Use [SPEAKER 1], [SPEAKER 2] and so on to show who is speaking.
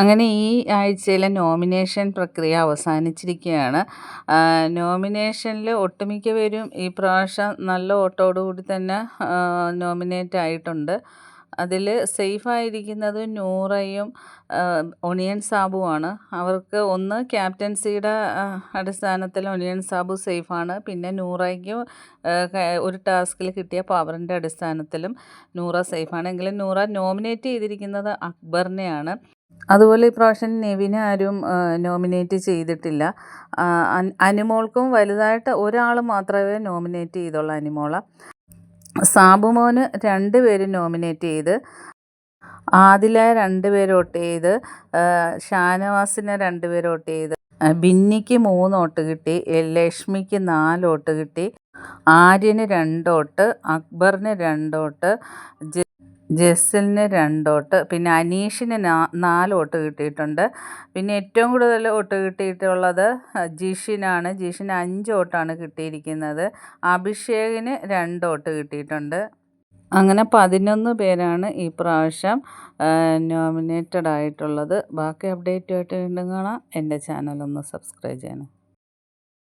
[SPEAKER 1] അങ്ങനെ ഈ ആഴ്ചയിലെ നോമിനേഷൻ പ്രക്രിയ അവസാനിച്ചിരിക്കുകയാണ്. നോമിനേഷനിൽ ഒട്ടുമിക്ക പേരും ഈ പ്രാവശ്യം നല്ല വോട്ടോടുകൂടി തന്നെ നോമിനേറ്റ് ആയിട്ടുണ്ട്. അതിൽ സേഫായിരിക്കുന്നത് നൂറയും ഒണിയൻ സാബുവാണ് അവർക്ക് ഒന്ന് ക്യാപ്റ്റൻസിയുടെ അടിസ്ഥാനത്തിൽ ഒണിയൻ സാബു സേഫാണ്. പിന്നെ നൂറയ്ക്ക് ഒരു ടാസ്കിൽ കിട്ടിയ പവറിന്റെ അടിസ്ഥാനത്തിലും നൂറ സേഫാണ്. എങ്കിലും നൂറ നോമിനേറ്റ് ചെയ്തിരിക്കുന്നത് അക്ബറിനെയാണ്. അതുപോലെ ഇപ്രാവശ്യം നെവിനെ ആരും നോമിനേറ്റ് ചെയ്തിട്ടില്ല. അനിമോൾക്കും വലുതായിട്ട് ഒരാൾ മാത്രമേ നോമിനേറ്റ് ചെയ്തുള്ളൂ അനിമോള. സാബുമോന് രണ്ട് പേര് നോമിനേറ്റ് ചെയ്ത് ആദില രണ്ട് പേര് വോട്ട് ചെയ്ത് ഷാനവാസിനെ രണ്ട് പേര് വോട്ട് ചെയ്ത് ബിന്നിക്ക് മൂന്ന് വോട്ട് കിട്ടി ലക്ഷ്മിക്ക് നാല് വോട്ട് കിട്ടി ആര്യന് രണ്ട് വോട്ട് അക്ബറിന് രണ്ട് വോട്ട് ജസലിന് രണ്ടോട്ട് പിന്നെ അനീഷിന് നാല് വോട്ട് കിട്ടിയിട്ടുണ്ട്. പിന്നെ ഏറ്റവും കൂടുതൽ വോട്ട് കിട്ടിയിട്ടുള്ളത് ജിഷിനാണ്. ജിഷിന് അഞ്ച് വോട്ടാണ് കിട്ടിയിരിക്കുന്നത്. അഭിഷേകിന് രണ്ട് വോട്ട് കിട്ടിയിട്ടുണ്ട്. അങ്ങനെ പതിനൊന്ന് പേരാണ് ഈ പ്രാവശ്യം നോമിനേറ്റഡ് ആയിട്ടുള്ളത് ബാക്കി അപ്ഡേറ്റുമായിട്ട് വീണ്ടും കാണാം. എന്റെ ചാനലൊന്ന് സബ്സ്ക്രൈബ് ചെയ്യണം.